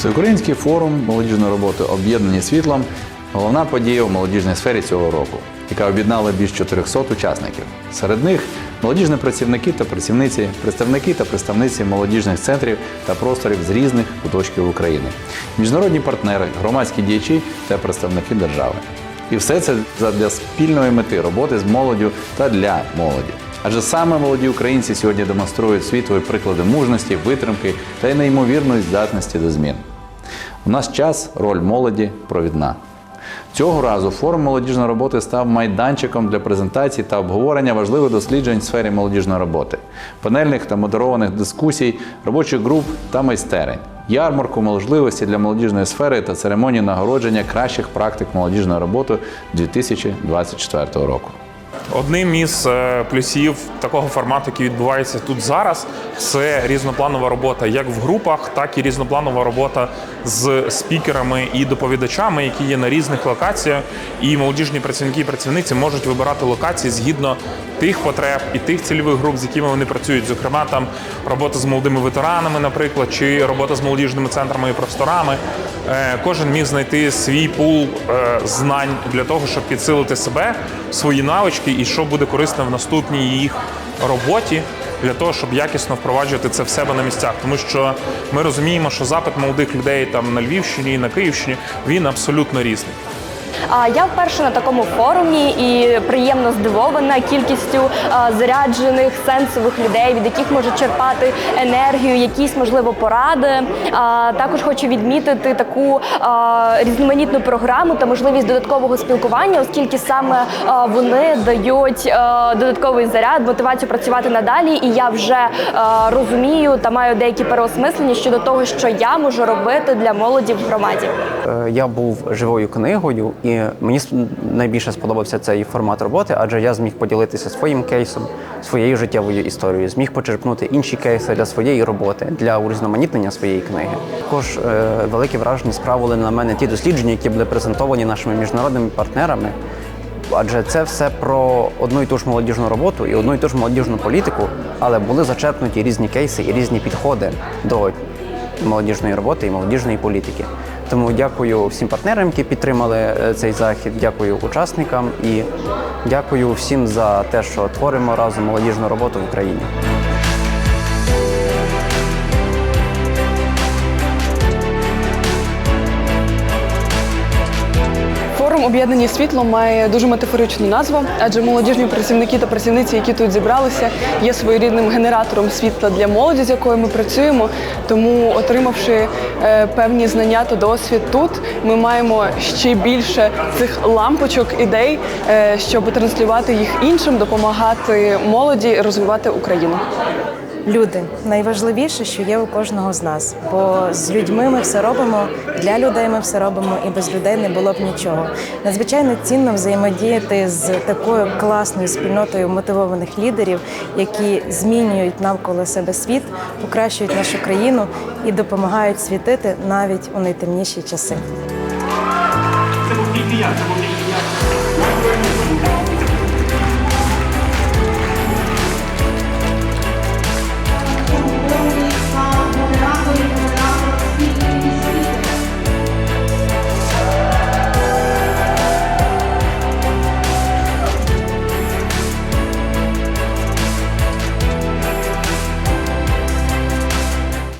Всеукраїнський форум молодіжної роботи Об'єднані світлом головна подія у молодіжній сфері цього року, яка об'єднала більш 400 учасників. Серед них молодіжні працівники та працівниці, представники та представниці молодіжних центрів та просторів з різних куточків України, міжнародні партнери, громадські діячі та представники держави. І все це задля спільної мети роботи з молоддю та для молоді. Адже саме молоді українці сьогодні демонструють світові приклади мужності, витримки та й неймовірної здатності до змін. У наш час роль молоді провідна. Цього разу форум молодіжної роботи став майданчиком для презентацій та обговорення важливих досліджень в сфері молодіжної роботи, панельних та модерованих дискусій, робочих груп та майстерень, ярмарку можливості для молодіжної сфери та церемонії нагородження кращих практик молодіжної роботи 2024 року. Одним із е, плюсів такого формату, який відбувається тут зараз, це різнопланова робота як в групах, так і різнопланова робота з спікерами і доповідачами, які є на різних локаціях. І молодіжні працівники і працівниці можуть вибирати локації згідно тих потреб і тих цільових груп, з якими вони працюють. Зокрема, там робота з молодими ветеранами, наприклад, чи робота з молодіжними центрами і просторами. Е, Кожен міг знайти свій пул е, знань для того, щоб підсилити себе, свої навички, і що буде корисно в наступній їх роботі для того, щоб якісно впроваджувати це в себе на місцях. Тому що ми розуміємо, що запит молодих людей там на Львівщині і на Київщині він абсолютно різний. Я вперше на такому форумі і приємно здивована кількістю заряджених сенсових людей, від яких може черпати енергію, якісь можливо поради. Також хочу відмітити таку різноманітну програму та можливість додаткового спілкування, оскільки саме вони дають додатковий заряд, мотивацію працювати надалі. І я вже розумію та маю деякі переосмислення щодо того, що я можу робити для молоді в громаді. Е, Я був живою книгою, і мені найбільше сподобався цей формат роботи, адже я зміг поділитися своїм кейсом, своєю життєвою історією, зміг почерпнути інші кейси для своєї роботи, для урізноманітнення своєї книги. Також е, велике враження справили на мене ті дослідження, які були презентовані нашими міжнародними партнерами. Адже це все про одну і ту ж молодіжну роботу і одну і ту ж молодіжну політику, але були зачерпнуті різні кейси і різні підходи до молодіжної роботи і молодіжної політики. Тому дякую всім партнерам, які підтримали е, цей захід. Дякую учасникам і дякую всім за те, що творимо разом молодіжну роботу в Україні. Форум об'єднані світлом має дуже метафоричну назву, адже молодіжні працівники та працівниці, які тут зібралися, є своєрідним генератором світла для молоді, з якою ми працюємо. Тому, отримавши е, певні знання та досвід тут, ми маємо ще більше цих лампочок ідей, е, щоб транслювати їх іншим, допомагати молоді розвивати Україну. Люди найважливіше, що є у кожного з нас. Бо з людьми ми все робимо, для людей ми все робимо, і без людей не було б нічого. Надзвичайно цінно взаємодіяти з такою класною спільнотою мотивованих лідерів, які змінюють навколо себе світ, покращують нашу країну і допомагають світити навіть у найтемніші часи. Це був я, це був я.